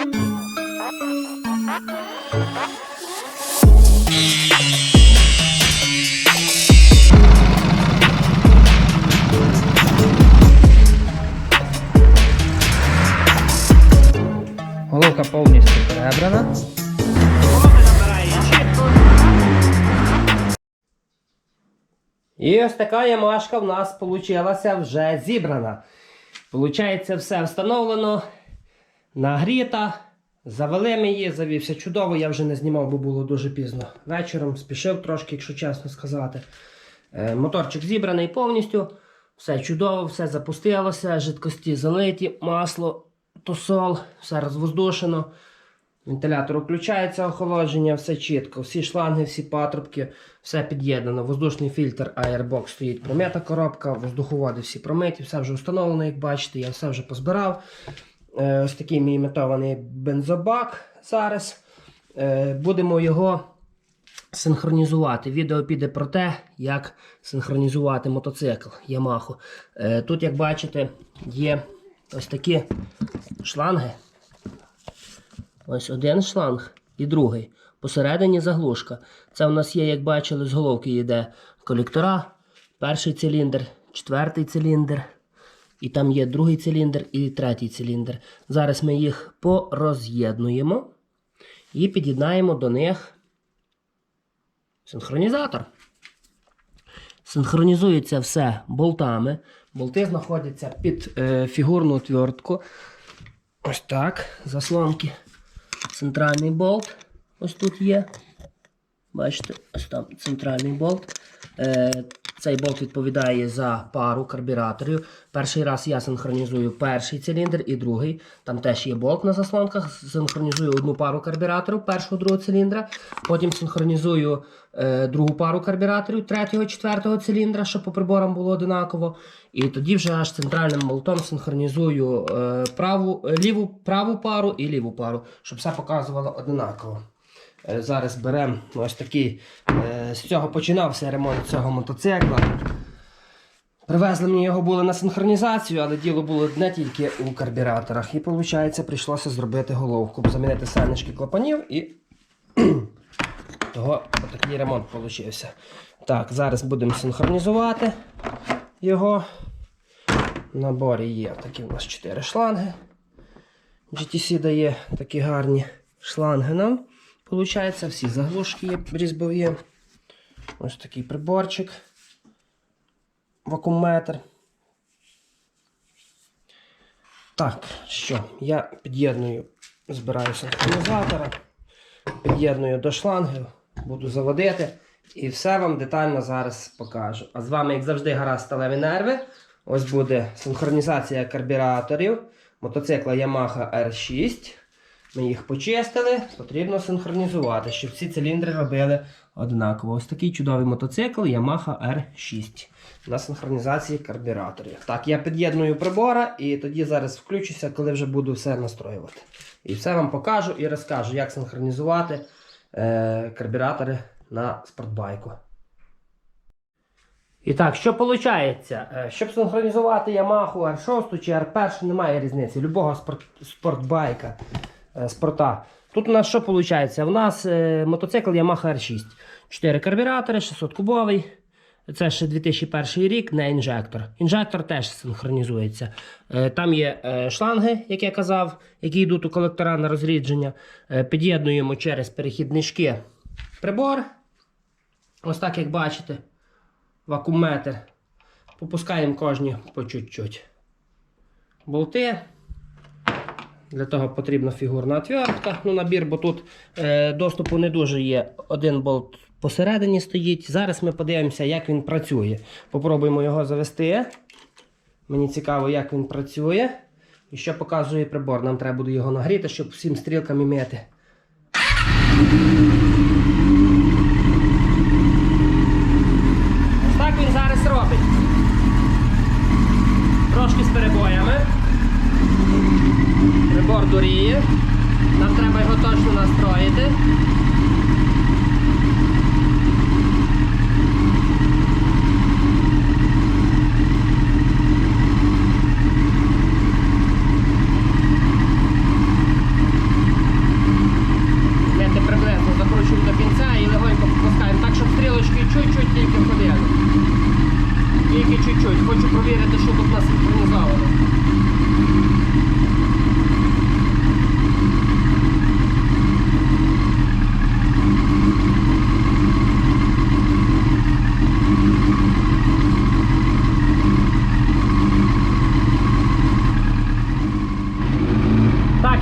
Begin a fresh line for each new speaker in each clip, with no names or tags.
Головка повністю перебрана. І ось така ямашка в нас получилася вже зібрана. Получається, все встановлено, нагріта. Завели ми її, завівся чудово. Я вже не знімав, бо було дуже пізно. Вечором спішив трошки, якщо чесно сказати. Е, Моторчик зібраний повністю. Все чудово, все запустилося, жидкості залиті, масло, тосол, все розвоздушено. Вентилятор включається, охолодження, все чітко. Всі шланги, всі патрубки, все під'єднано. Воздушний фільтр Airbox стоїть промита коробка, воздуховоди всі промиті, все вже встановлено, як бачите, я все вже позбирав. Е, ось такий мій імітований бензобак зараз. Е, будемо його синхронізувати. Відео піде про те, як синхронізувати мотоцикл Yamaha. Е, тут, як бачите, є ось такі шланги. Ось один шланг і другий. Посередині заглушка. Це у нас є, як бачили, з головки йде колектора. Перший циліндр, четвертий циліндр. І там є другий циліндр і третій циліндр. Зараз ми їх пороз'єднуємо і під'єднаємо до них синхронізатор. Синхронізується все болтами. Болти знаходяться під е, фігурну отвертку. Ось так. Заслонки. Центральний болт. Ось тут є. Бачите, ось там центральний болт. Е, цей болт відповідає за пару карбюраторів. Перший раз я синхронізую перший циліндр і другий. Там теж є болт на заслонках. Синхронізую одну пару карбюраторів першого другого циліндра. Потім синхронізую е, другу пару карбюраторів третього, четвертого циліндра, щоб по приборам було одинаково. І тоді вже аж центральним болтом синхронізую е, праву, е, ліву, праву пару і ліву пару, щоб все показувало одинаково. Е, Зараз беремо ось такий. е, З цього починався ремонт цього мотоцикла. Привезли мені його були на синхронізацію, але діло було не тільки у карбюраторах. І виходить, прийшлося зробити головку, замінити санечки клапанів і того такий ремонт вийшов. Так, зараз будемо синхронізувати його. Наборі є такі у нас 4 шланги. GTC дає такі гарні шланги нам. Получається, всі заглушки є різьбові. Ось такий приборчик. Вакуумметр. Так, що, я під'єдную, збираю синхронізатора, під'єдную до шлангів, буду заводити і все вам детально зараз покажу. А з вами, як завжди, гаразд сталеві нерви. Ось буде синхронізація карбюраторів мотоцикла Yamaha R6. Ми їх почистили, потрібно синхронізувати, щоб всі циліндри робили однаково. Ось такий чудовий мотоцикл Yamaha R6 на синхронізації карбюраторів. Так, я під'єдную прибора і тоді зараз включуся, коли вже буду все настроювати. І все вам покажу і розкажу, як синхронізувати е, карбюратори на спортбайку. І так, що виходить? Щоб синхронізувати Yamaha R6 чи R1, немає різниці. Любого спорт, спортбайка е, спорта. Тут у нас що виходить? У нас е, мотоцикл Yamaha R6. 4 карбюратори, 600 кубовий. Це ще 2001 рік, не інжектор. Інжектор теж синхронізується. Е, Там є е, шланги, як я казав, які йдуть у колектора на розрідження. Е, Під'єднуємо через перехіднички прибор. Ось так, як бачите, вакуумметр. Попускаємо кожні по чуть-чуть. Болти. Для того потрібна фігурна отвертка. Ну, набір, бо тут е, доступу не дуже є. Один болт посередині стоїть. Зараз ми подивимося, як він працює. Попробуємо його завести. Мені цікаво, як він працює. І що показує прибор. Нам треба буде його нагріти, щоб всім стрілками мити. Ось так він зараз робить. Трошки з перебоями. Прибор дуріє. Нам треба його точно настроїти.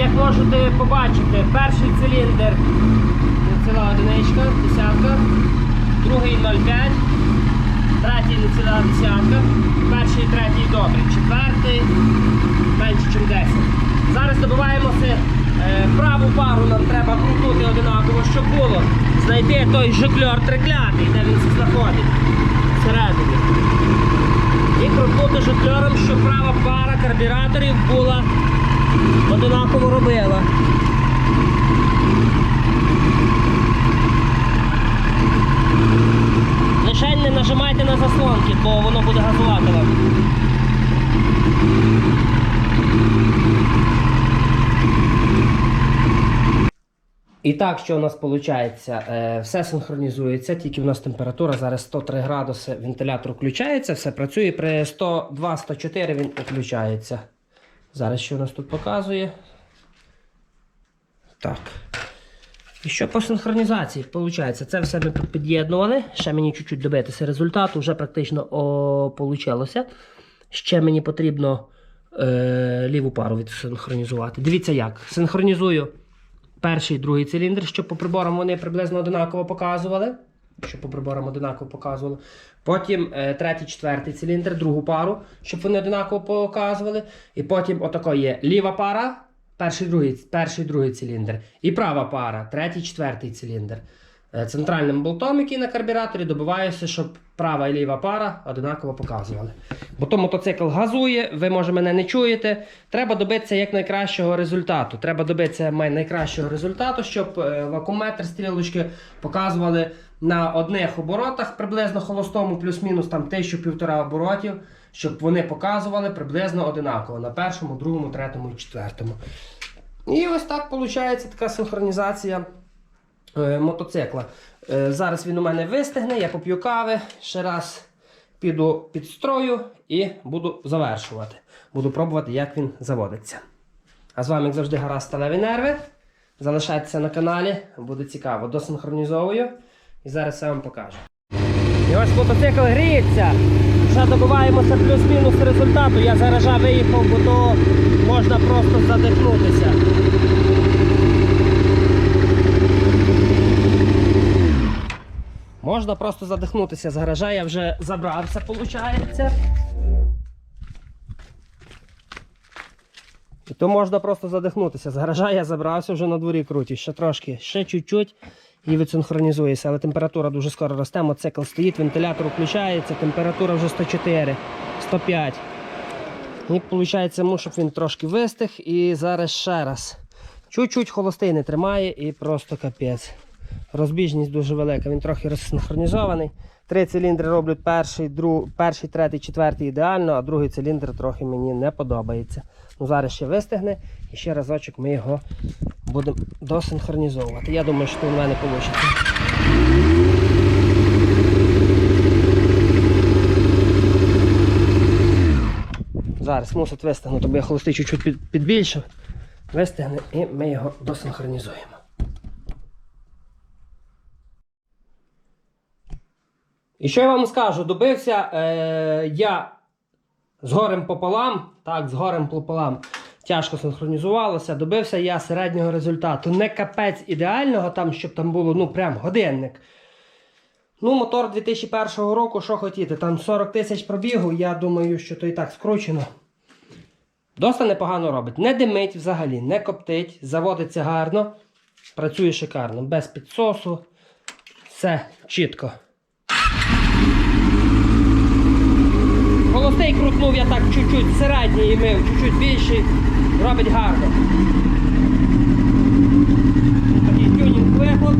як можете побачити, перший циліндр ціла одиничка, десятка, другий 0,5, третій ціла десятка, перший і третій добрий, четвертий менше, ніж 10. Зараз добиваємося е, праву пару, нам треба крутнути одинаково, щоб було. Знайти той жикльор триклятий, де він се знаходить. Всередині. І крутнути жикльором, щоб права пара карбюраторів була одинаково робила. Лишень не нажимайте на заслонки, бо воно буде газувати вам. І так, що у нас виходить? Все синхронізується, тільки у нас температура зараз 103 градуси, вентилятор включається, все працює. При 102-104 він включається. Зараз що у нас тут показує? Так. І що по синхронізації? Получається, це все ми під'єднували. Ще мені чуть-чуть добитися результату, вже практично о. Ще мені потрібно е, ліву пару відсинхронізувати. Дивіться як. Синхронізую перший і другий циліндр, щоб по приборам вони приблизно одинаково показували. Щоб по приборам одинаково показували. Потім е, третій, четвертий циліндр, другу пару, щоб вони одинаково показували. І потім отако є ліва пара, перший, другий, перший, другий циліндр. І права пара, третій, четвертий циліндр. Е, Центральним болтом, який на карбюраторі, добиваюся, щоб права і ліва пара одинаково показували. Бо то мотоцикл газує, ви може мене не чуєте. Треба добитися як найкращого результату. Треба добитися найкращого результату, щоб е, вакуумметр стрілочки показували на одних оборотах, приблизно холостому, плюс-мінус там тисячу півтора оборотів, щоб вони показували приблизно одинаково на першому, другому, третьому і четвертому. І ось так виходить така синхронізація е, мотоцикла. Е, зараз він у мене вистигне, я поп'ю кави, ще раз піду під строю і буду завершувати. Буду пробувати, як він заводиться. А з вами, як завжди, гаразд сталеві нерви. Залишайтеся на каналі, буде цікаво. Досинхронізовую і зараз все вам покажу. І ось мотоцикл гріється. Вже добиваємося плюс-мінус результату. Я з гаража виїхав, бо то можна просто задихнутися. Можна просто задихнутися з гаража, я вже забрався, виходить. І то можна просто задихнутися. З гаража я забрався вже на дворі круті. Ще трошки, ще чуть-чуть і відсинхронізується. Але температура дуже скоро росте. Мотоцикл стоїть, вентилятор включається, температура вже 104, 105. І виходить, щоб він трошки вистиг. І зараз ще раз. Чуть-чуть холостий не тримає і просто капець. Розбіжність дуже велика, він трохи розсинхронізований. Три циліндри роблять перший, друг, перший, третій, четвертий ідеально, а другий циліндр трохи мені не подобається. Ну, Зараз ще вистигне і ще разочок ми його будемо досинхронізовувати. Я думаю, що у мене вийде. Зараз мусить вистигнути, бо я холостий чуть-чуть під, підбільшив. Вистигне і ми його досинхронізуємо. І що я вам скажу, добився е, я з горем пополам, так, з горем пополам тяжко синхронізувалося, добився я середнього результату. Не капець ідеального, там, щоб там було ну, прям годинник. Ну, мотор 2001 року, що хотіти, там 40 тисяч пробігу, я думаю, що то і так скручено. Досить непогано робить. Не димить взагалі, не коптить, заводиться гарно, працює шикарно, без підсосу. Все чітко. Холостий крутнув я так чуть-чуть середній мив, чуть-чуть більший, робить гарно. Такий тюнінг вихлоп.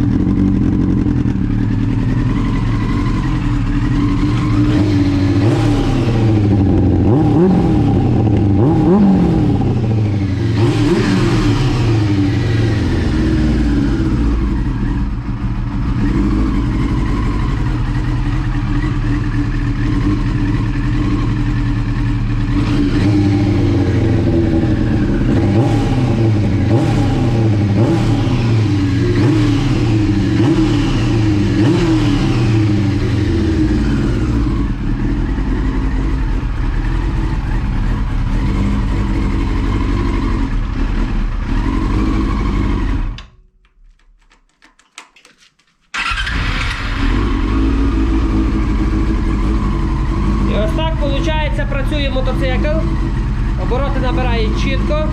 Працює мотоцикл. Обороти набирає чітко.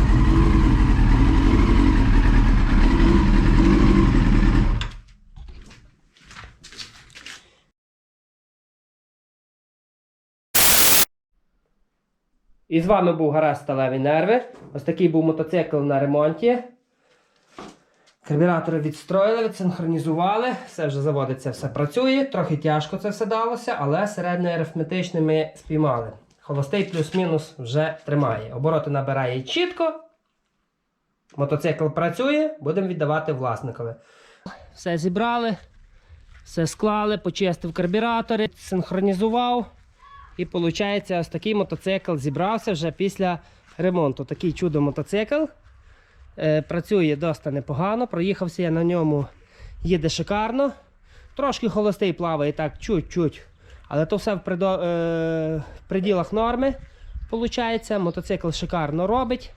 І з вами був Гараж Сталеві Нерви. Ось такий був мотоцикл на ремонті. Карбюратори відстроїли, відсинхронізували, все вже заводиться, все працює. Трохи тяжко це все далося, але середньоарифметичне ми спіймали. Холостий плюс-мінус вже тримає. Обороти набирає чітко. Мотоцикл працює, будемо віддавати власникові. Все зібрали, все склали, почистив карбюратори, синхронізував. І виходить, ось такий мотоцикл зібрався вже після ремонту. Такий чудо мотоцикл. Е, працює досить непогано. Проїхався я на ньому, їде шикарно. Трошки холостий плаває так, чуть-чуть. Але то все в, придо, е, в приділах норми. Виходить. Мотоцикл шикарно робить.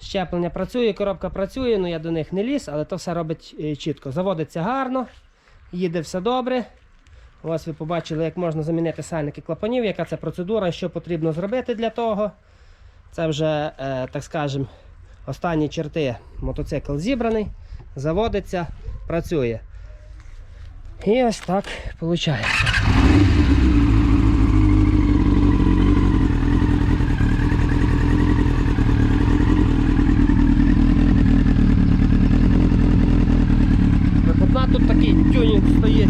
Щеплення працює, коробка працює, ну я до них не ліз, але то все робить е, чітко. Заводиться гарно, їде все добре. Ось ви побачили, як можна замінити сальники клапанів, яка це процедура, що потрібно зробити для того. Це вже, е, так скажемо, останні черти. Мотоцикл зібраний, заводиться, працює. І ось так виходить. Вихлопна тут такий тюнінг стоїть.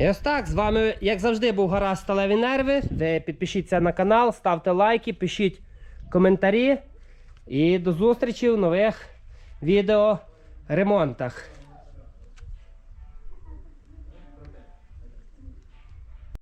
І ось так, з вами, як завжди, був гараж Сталеві Нерви. Ви підпишіться на канал, ставте лайки, пишіть коментарі. І до зустрічі в нових відео ремонтах.